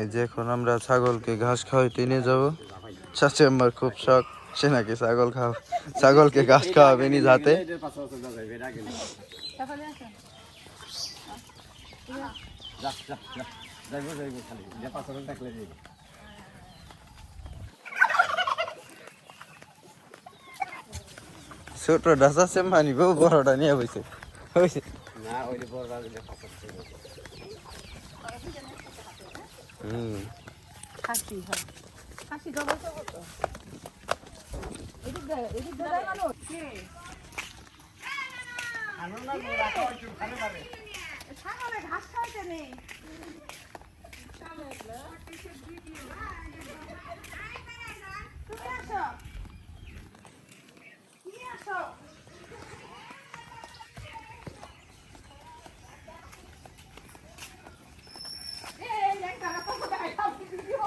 এই আমরা ছাগলকে ঘাস খাওয়াইতে নিয়ে যাব। চাচি আমার খুব শখ, সে নাকি ছাগল খাও ছাগলকে ঘাস খাওয়াবে নিজ হাতে। ছোটটা চাচে মানিব বড়টা নিয়ে বসে হয়েছে হুম খাসি, হয়। খাসি ডবল তো কত? এদিক দে এদিক ঘাস খাইতে নেই। তুমি আসো। তুমি আসো এই একটা রাখো দেখাও ভিডিও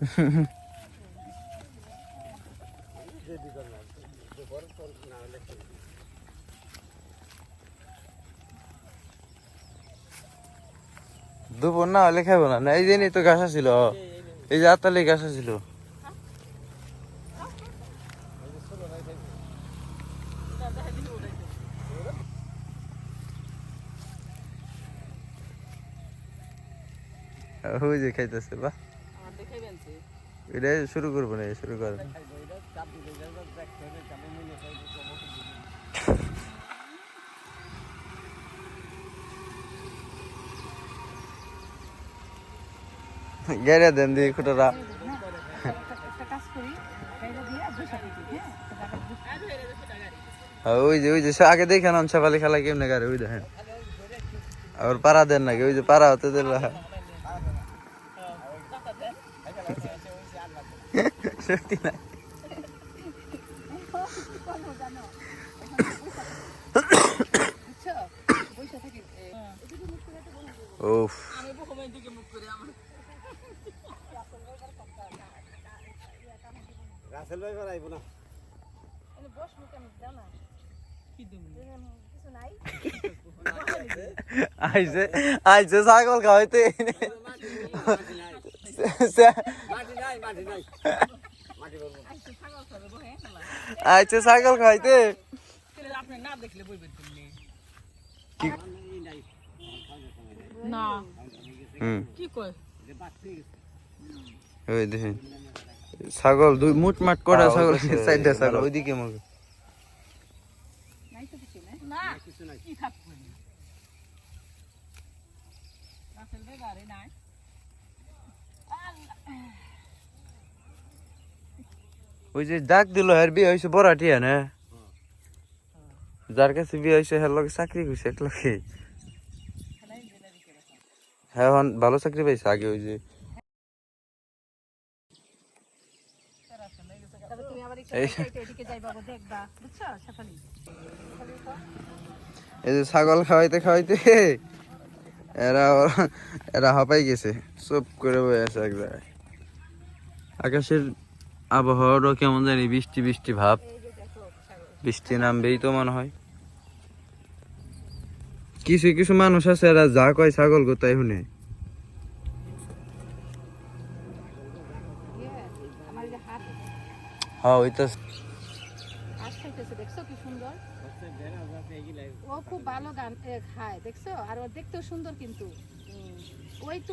দুপুর না হলে খাইব না। এই যে তো ঘাস ছিল এই যে আতালে ঘাস ছিল ওই যে খাইতেছে বা এটা শুরু করব না শুরু করেন। গেড়ে দেন খুঁটোরা করি দিয়ে হ্যাঁ আর ওই যে ওই যে, আগে দেখে নাম ছাপালি খেলা কেমনে গাড়ি ওই দেখেন। আর পাড়া দেন নাকি? ওই যে পাড়া হতে দিল সত্যি না ওফ রাসেল ভাই আইব না। বস মুখে আমি জানা কিছু নাই আইছে আইছে ছাগল খাওয়াইতে মাটি নাই মাটি নাই মাটি বলব আইছে ছাগল খাইতে? না। হুম। ওই দেখেন ছাগল দুই মুট মাট করা ছাগল সাইডটা ছাগল। ওইদিকে মগে। নাই তো কিছু নাই না কিছু নাই কি থাকবে রাসেল ভাই গাড়ি নাই ওই যে ডাক দিল হের বিয়ে হয়েছে বড়াটিয়া, না? যার কাছে বিয়ে হয়েছে হের লগে চাকরি করছে এক লগে। হ্যাঁ ভালো চাকরি পাইছে আগে ওই যে। এই যে ছাগল খাওয়াইতে খাওয়াইতে এরা এরা হাঁপাই গেছে, চুপ করে আছে এক জায়গায়। আকাশের আবহাওয়ারও কেমন জানি বৃষ্টি বৃষ্টি ভাব। বৃষ্টি নামবেই তো মনে হয়। কিছু কিছু মানুষ আছে এরা যা কয় ছাগল শুনে। এই যে হাত হ্যাঁ কি সুন্দর? ও খুব ভালো গান খায়, দেখছ? আর দেখতেও সুন্দর কিন্তু। ও একটু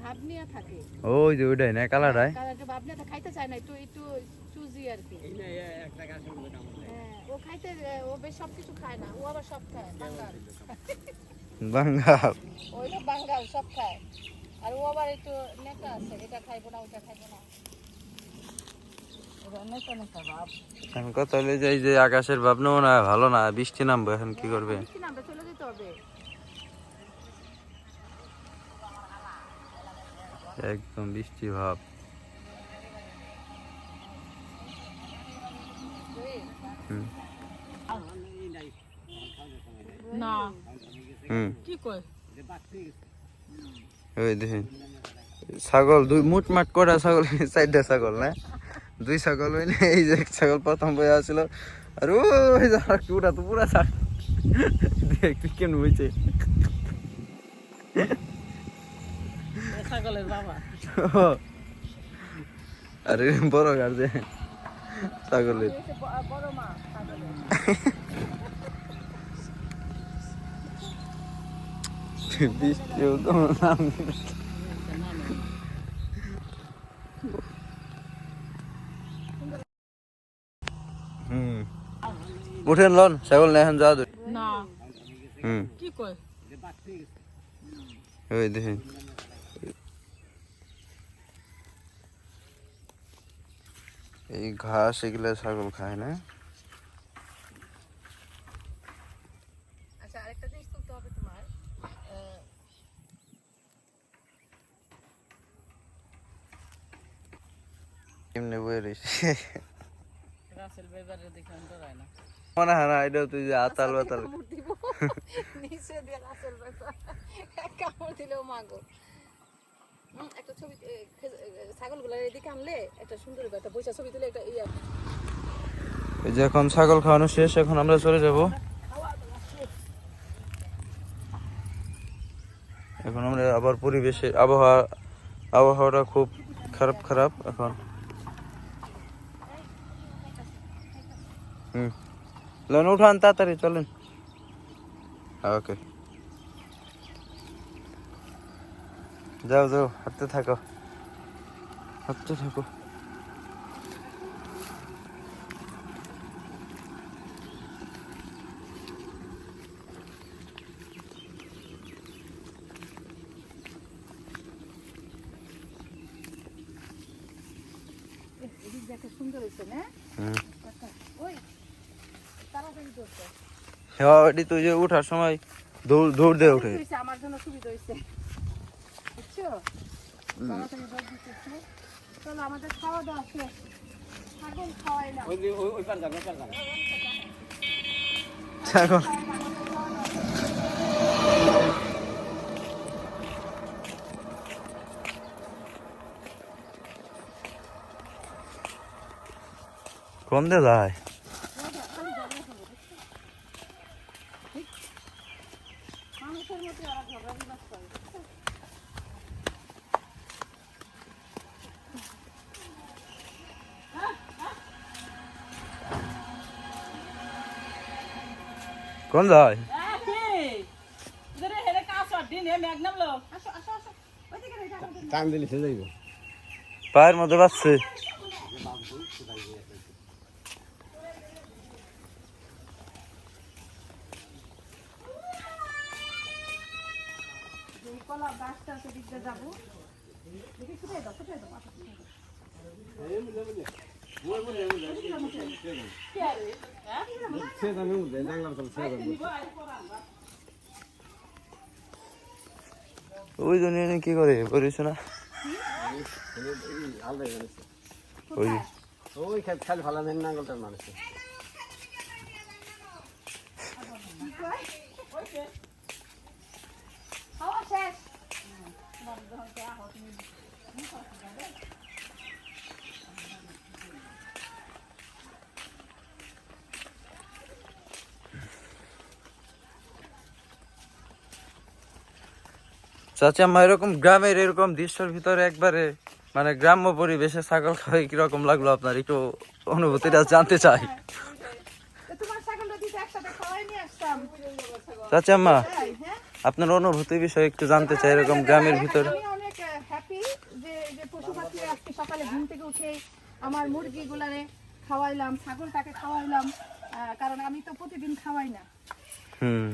ভাব নিয়ে থাকে। ওই যে ওইটাই না কালারায় কারণ ভাব নিয়ে খাইতে চায় না একটু একটু চুজি আর কি। একটা গাছের মধ্যে কামড় হ্যাঁ, ও খাইতে ও বেশ সব কিছু খায় না ও আবার সব খায় বাঙ্গাল। বাঙ্গাল। ওই তো বাঙ্গাল সব খায়। আর ও আবার একটু নেতা আছে এটা খাইবো না ওটা খাইবো না। এখন কথা হলে যে যে আকাশের ভাব নেব না ভালো না বৃষ্টি নামবো এখন কি করবে? বৃষ্টি নামবে চলে যেতে হবে। একদম বৃষ্টি ভাব। ছাগল দুই মুটমাট করা ছাগল চারটা ছাগল না? দুই ছাগল না এই যে ছাগল প্রথম বয়ে আসছিল। আর ওই যে পুরা তো পুরা ছাগল। কেন হয়েছে বাবা। আরে বড় গার যে। ছাগলের বড় মা ছাগলের নাম হুম। উঠেন লন ছাগল না এখন যাওয়া হুম। কি কয়? ওই দেখেন। এই ঘাস এগুলা ছাগল খায় না। আচ্ছা আরেকটা জিনিস তুলতে হবে তোমার এমনি রয়েছে। রাসেল ভাইবারে দেখে অন্তর হয় না। মনে হয় না এটা তুই যে আতাল বাতাল। নিচে দিয়ে রাসেল কামড় দিলেও মাগো। এখন ছাগল খাওয়ানো শেষ, এখন আমরা চলে যাব। এখন আমরা আবার পরিবেশে, আবহাওয়া, আবহাওয়াটা খুব খারাপ খারাপ এখন। হুম। উঠান, তাড়াতাড়ি, চলেন। ওকে। যাও যাও হাঁটতে থাকো। হাঁটতে থাকো। হ্যাঁ তুই যে উঠার সময় দৌড় দৌড় দিয়ে উঠে। আমার জন্য সুবিধা হয়েছে বুঝছ তাড়াতাড়ি চলো আমাদের খাওয়া দাওয়া শেষ। ছাগল ওই- পার যাবে, কোন দিয়ে যায় রেখে আমাদের টান দিলে সে যাইব। পায়ের মধ্যে বাজছে। যাব ওই জন্য কি করে? করিস না ওই ওই ভালো নেন নাঙ্গলটার মানুষ চাচা মা এরকম গ্রামের এরকম দৃশ্যের ভিতরে একবারে মানে গ্রাম্য পরিবেশে ছাগল খাওয়াই কীরকম লাগল আপনার? একটু অনুভূতিটা জানতে চাই। চাচা মা তাই, হ্যাঁ? আপনার অনুভূতি বিষয়ে একটু জানতে চাই এরকম গ্রামের ভিতরে। আমি অনেক হ্যাপি যে যে পশু পাখি আজকে সকালে ঘুম থেকে উঠে আমার মুরগি গুলারে খাওয়াইলাম ছাগলটাকে খাওয়াইলাম কারণ আমি তো প্রতিদিন খাওয়াই না। হুম।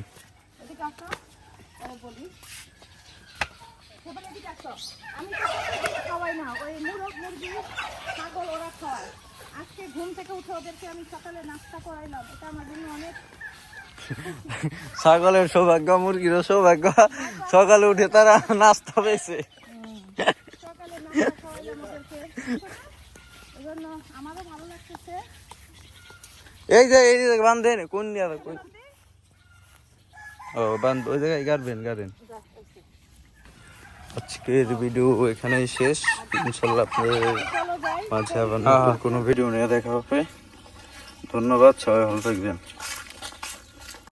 এদিকে আসো বলি। সেখানে এদিকে আমি খাওয়াই না। ওই মুরগ মুরগি ছাগল ওরা খাওয়ায় আজকে ঘুম থেকে উঠে ওদেরকে আমি সকালে নাস্তা করাইলাম। এটা আমার জন্য অনেক ছাগলের সৌভাগ্য মুরগিরও সৌভাগ্য। সকালে উঠে তারা নাস্তা পেয়েছে। সকালে নাস্তা করাইলাম ওদেরকে। এই আমারও ভালো লাগতেছে। এই যে এই যে বান্ধেন কোন দিয়া কোন? ও বান্ধ ওই জায়গায় গাড়বেন যে। আজকের ভিডিও এখানেই শেষ। ইনশাল্লাহ আপনাদের মাঝে আবার কোনো ভিডিও নিয়ে দেখা হবে। ধন্যবাদ সবাই ভালো থাকবেন।